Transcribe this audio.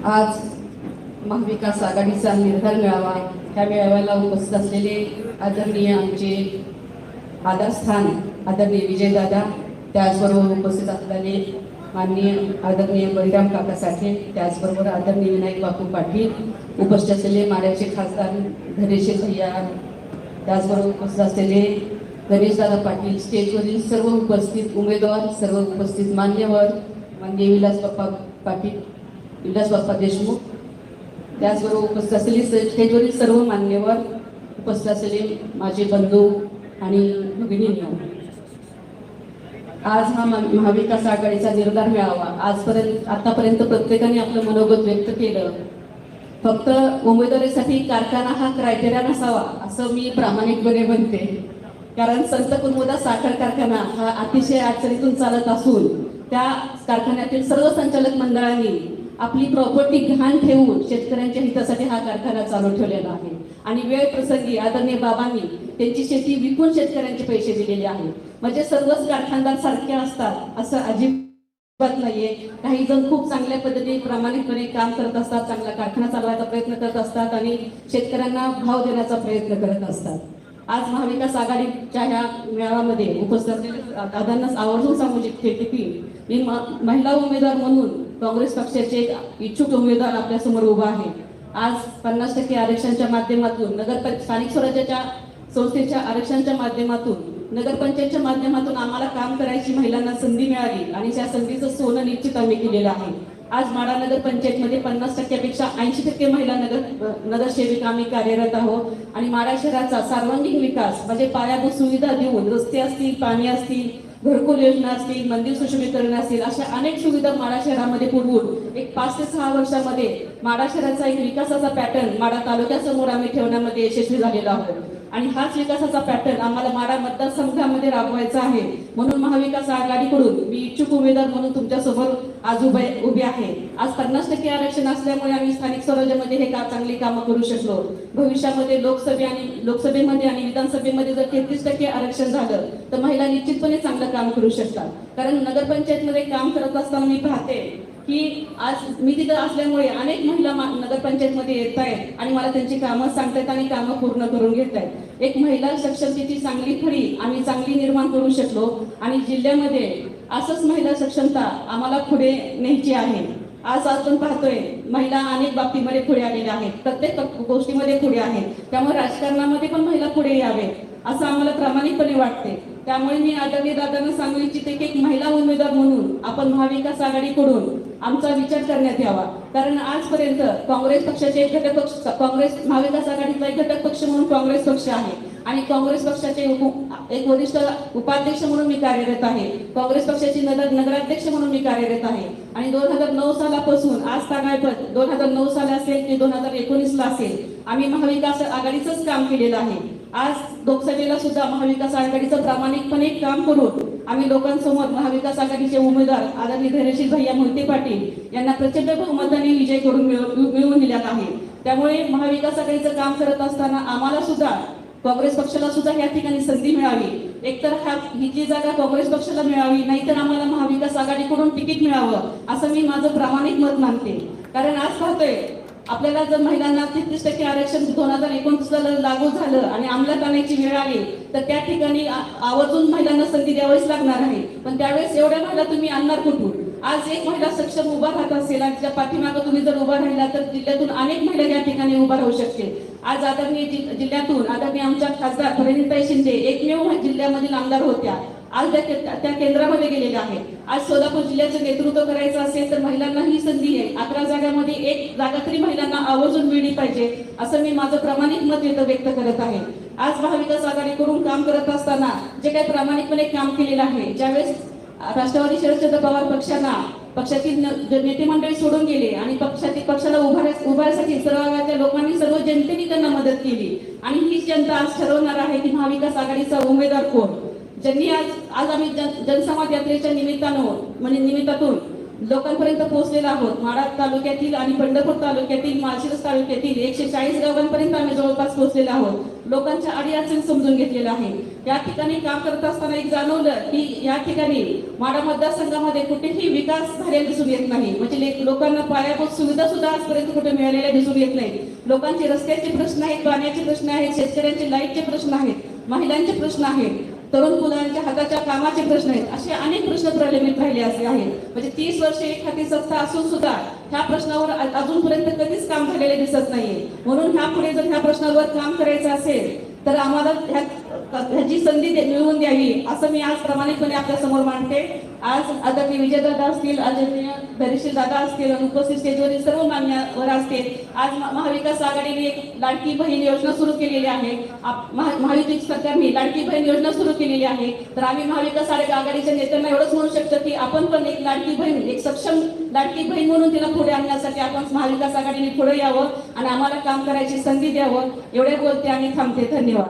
आज महाविकास आघाडीचा निर्धार मेळावा ह्या मेळाव्याला उपस्थित असलेले आदरणीय आमचे आधारस्थान आदरणीय विजयदादा त्याचबरोबर उपस्थित असलेले माननीय आदरणीय बळीराम काका साठे त्याचबरोबर आदरणीय विनायक बापू पाटील उपस्थित असलेले माऱ्याचे खासदार धनेश भैया त्याचबरोबर उपस्थित असलेले गणेशदादा पाटील स्टेजवरील सर्व उपस्थित उमेदवार सर्व उपस्थित मान्यवर माननीय विलास बाप्पा पाटील विलास बाप्पा देशमुख. त्याचबरोबर उपस्थित असलेली स्टेजवरील सर्व मान्यवर उपस्थित असलेले माझे बंधू आणि भगिनींनो आज हा महाविकास आघाडीचा निर्धार मिळावा आजपर्यंत आतापर्यंत प्रत्येकाने आपलं मनोगत व्यक्त केलं. फक्त उमेदवारीसाठी कारखाना हा क्रायटेरिया नसावा असं मी प्रामाणिकपणे म्हणते. कारण संत कुलमुदा साखर कारखाना हा अतिशय अडचणीतून चालत असून त्या कारखान्यातील सर्व संचालक मंडळांनी आपली प्रॉपर्टी घाण ठेवून शेतकऱ्यांच्या हितासाठी हा कारखाना चालू ठेवलेला आहे. आणि वेळ प्रसंगी आदरणीय बाबांनी त्यांची शेती विकून शेतकऱ्यांचे पैसे दिलेले आहेत म्हणजे सर्वच कारखानदार सारखे असतात असं अजिबात नाहीये. काही जण खूप चांगल्या पद्धतीने प्रामाणिकपणे काम करत असतात चांगला कारखाना चालवायचा प्रयत्न करत असतात आणि शेतकऱ्यांना भाव देण्याचा प्रयत्न करत असतात. आज महाविकास आघाडीच्या ह्या मेळाव्यामध्ये उपस्थित असलेल्या दादांना आवर्जून सांगू शकते की मी महिला उमेदवार म्हणून काँग्रेस पक्षाचे एक इच्छुक उमेदवार आपल्यासमोर उभा आहे. आज पन्नास टक्के आरक्षणच्या माध्यमातून नगर स्थानिक स्वराज्याच्या संस्थेच्या आरक्षणच्या माध्यमातून नगरपंचायतच्या माध्यमातून आम्हाला काम करायची महिलांना संधी मिळाली आणि त्या संधीचं सोनं निश्चित आम्ही केलेलं आहे. आज माडा नगर पंचायतमध्ये पन्नास टक्क्यापेक्षा ऐंशी टक्के महिला नगर नगरसेविका आम्ही कार्यरत आहोत. आणि माडा शहराचा सर्वांगीण विकास म्हणजे पायाभूत सुविधा देऊन रस्ते असतील पाणी असतील घरकुल योजना असतील मंदिर सुशोभीकरण असतील अशा अनेक सुविधा माडा शहरामध्ये पुरवून एक पाच ते सहा वर्षामध्ये माडा शहराचा एक विकासाचा पॅटर्न माडा तालुक्यासमोर आम्ही ठेवण्यामध्ये यशस्वी झालेलो आहोत. आणि हाच विकासाचा पॅटर्न आम्हाला माडा मतदारसंघामध्ये राबवायचा आहे. म्हणून महाविकास आघाडीकडून मी इच्छुक उमेदवार म्हणून तुमच्यासोबत आज उभे उभे आहे. आज पन्नास टक्के आरक्षण असल्यामुळे आम्ही स्थानिक स्वराज्यामध्ये हे का चांगली कामं करू शकलो? भविष्यामध्ये लोकसभे आणि लोकसभेमध्ये आणि विधानसभेमध्ये जर तेहतीस टक्के आरक्षण झालं तर महिला निश्चितपणे चांगलं काम करू शकतात. कारण नगरपंचायतमध्ये काम करत असताना मी पाहते की आज मी तिथं असल्यामुळे अनेक महिला नगरपंचायतमध्ये येत आहेत आणि मला त्यांची कामं सांगतायत आणि कामं पूर्ण करून घेत आहेत एक महिला सक्षमतेची चांगली खडी आम्ही चांगली निर्माण करू शकलो आणि जिल्ह्यामध्ये असंच महिला सक्षमता आम्हाला पुढे न्यायची आहे. आज आपण पाहतोय महिला अनेक बाबतीमध्ये पुढे आलेल्या आहेत. प्रत्येक गोष्टीमध्ये पुढे आहेत. त्यामुळे राजकारणामध्ये पण महिला पुढे यावे असं आम्हाला प्रामाणिकपणे वाटते त्यामुळे मी आदरणीय दादांना सांगू इच्छिते की एक महिला उमेदवार म्हणून आपण महाविकास आघाडीकडून आमचा विचार करण्यात यावा. कारण आजपर्यंत काँग्रेस पक्षाचे एक घटक पक्ष काँग्रेस महाविकास आघाडीचा एक घटक पक्ष म्हणून काँग्रेस पक्ष आहे. आणि काँग्रेस पक्षाचे एक वरिष्ठ उपाध्यक्ष म्हणून मी कार्यरत आहे. काँग्रेस पक्षाची नगर नगराध्यक्ष म्हणून मी कार्यरत आहे. आणि दोन हजार नऊ सालापासून आज तागायपत दोन हजार नऊ साला असेल की दोन हजार एकोणीसला असेल आम्ही महाविकास आघाडीचंच काम केलेलं आहे. आज लोकसभेला सुद्धा महाविकास आघाडीचं प्रामाणिकपणे काम करून आम्ही लोकांसमोर महाविकास आघाडीचे उमेदवार आदरणीय धैर्यशील भैया मोहिते पाटील यांना प्रचंड बहुमताने विजय करून मिळवून दिल्यात आहे. त्यामुळे महाविकास आघाडीचं काम करत असताना आम्हाला सुद्धा काँग्रेस पक्षाला सुद्धा या ठिकाणी संधी मिळावी. एकतर हा ही जी जागा काँग्रेस पक्षाला मिळावी नाहीतर आम्हाला महाविकास आघाडीकडून तिकीट मिळावं असं मी माझं प्रामाणिक मत मानते. कारण आज पाहतोय आपल्याला जर महिलांना तेहतीस टक्के आरक्षण दोन हजार एकोणतीसला लागू झालं आणि अंमलात आणायची वेळ आली तर त्या ठिकाणी आवर्जून महिलांना संधी द्यावीच लागणार आहे. पण त्यावेळेस एवढ्या महिला तुम्ही आणणार कुठून? आज एक महिला सक्षम उभा राहत असेल आणि तिच्या पाठीमागं तुम्ही जर उभा राहिला तर जिल्ह्यातून अनेक महिला या ठिकाणी उभा राहू शकतील. आज आदरणीय जि- जिल्ह्यातून आदरणीय आमच्या खासदार परिणिताई शिंदे एकमेव जिल्ह्यामधील आमदार होत्या. आज त्या त्या केंद्रामध्ये गेलेल्या आहेत. आज सोलापूर जिल्ह्याचं नेतृत्व करायचं असेल तर महिलांना ही अकरा जागामध्ये एक जागा तरी महिलांना आवर्जून मिळली पाहिजे असं मी माझं प्रामाणिक मत इथं व्यक्त करत आहे. आज महाविकास आघाडीकडून काम करत असताना जे काही प्रामाणिकपणे काम केलेलं आहे ज्यावेळेस राष्ट्रवादी शरदचंद्र पवार पक्षांना पक्षातील नेते मंडळी सोडून गेले आणि पक्षातील पक्षाला उभार उभारण्यासाठी सर्व लोकांनी सर्व जनतेने त्यांना मदत केली. आणि हीच जनता आज ठरवणार आहे की महाविकास आघाडीचा उमेदवार कोण? ज्यांनी आज आज आम्ही जनसमाज जनसंवाद यात्रेच्या निमित्तानं म्हणजे निमित्तातून लोकांपर्यंत पोहोचलेला आहोत. माडात तालुक्यातील आणि पंढरपूर तालुक्यातील माळशिरस तालुक्यातील एकशे चाळीस गावांपर्यंत आम्ही जवळपास पोहोचलेला आहोत. लोकांच्या अडीअडचणी समजून घेतलेल्या आहे या ठिकाणी काम करत असताना एक जाणवलं की या ठिकाणी माडा मतदारसंघामध्ये कुठेही विकास झालेला दिसून येत नाही. म्हणजे ले- लोकांना पायाभूत सुविधा सुद्धा आजपर्यंत कुठे मिळालेल्या दिसून येत नाही. लोकांचे रस्त्याचे प्रश्न आहेत पाण्याचे प्रश्न आहेत शेतकऱ्यांचे लाईटचे प्रश्न आहेत महिलांचे प्रश्न आहेत. तरुण मुलांच्या हाताच्या कामाचे प्रश्न आहेत. असे अनेक प्रश्न प्रलंबित राहिले असे आहेत. म्हणजे तीस वर्षे एक हाती असून सुद्धा ह्या प्रश्नावर अजूनपर्यंत कधीच काम झालेले दिसत नाहीये. म्हणून ह्या पुढे जर ह्या प्रश्नावर काम करायचं असेल तर आम्हाला ह्या ह्याची संधी दे- मिळवून द्यावी असं मी आज प्रामाणिकपणे आपल्यासमोर मांडते. आज आदरणीय विजयदादा असतील आदरणीय धैर्यशील दादा असतील आणि उपस्थित स्टेजवरील सर्व मान्यवर असतील आज महाविकास आघाडीने एक लाडकी बहीण योजना सुरू केलेली आहे. आप- महा- सरकारने लाडकी बहीण योजना सुरू केलेली आहे. तर आम्ही महाविकास आघाडीच्या नेत्यांना एवढंच म्हणू शकतो की आपण पण एक लाडकी बहीण एक सक्षम लाडकी बहीण म्हणून तिला पुढे आणण्यासाठी आपण महाविकास आघाडीने पुढे यावं आणि आम्हाला काम करायची संधी द्यावं एवढे बोलते आणि थांबते. धन्यवाद.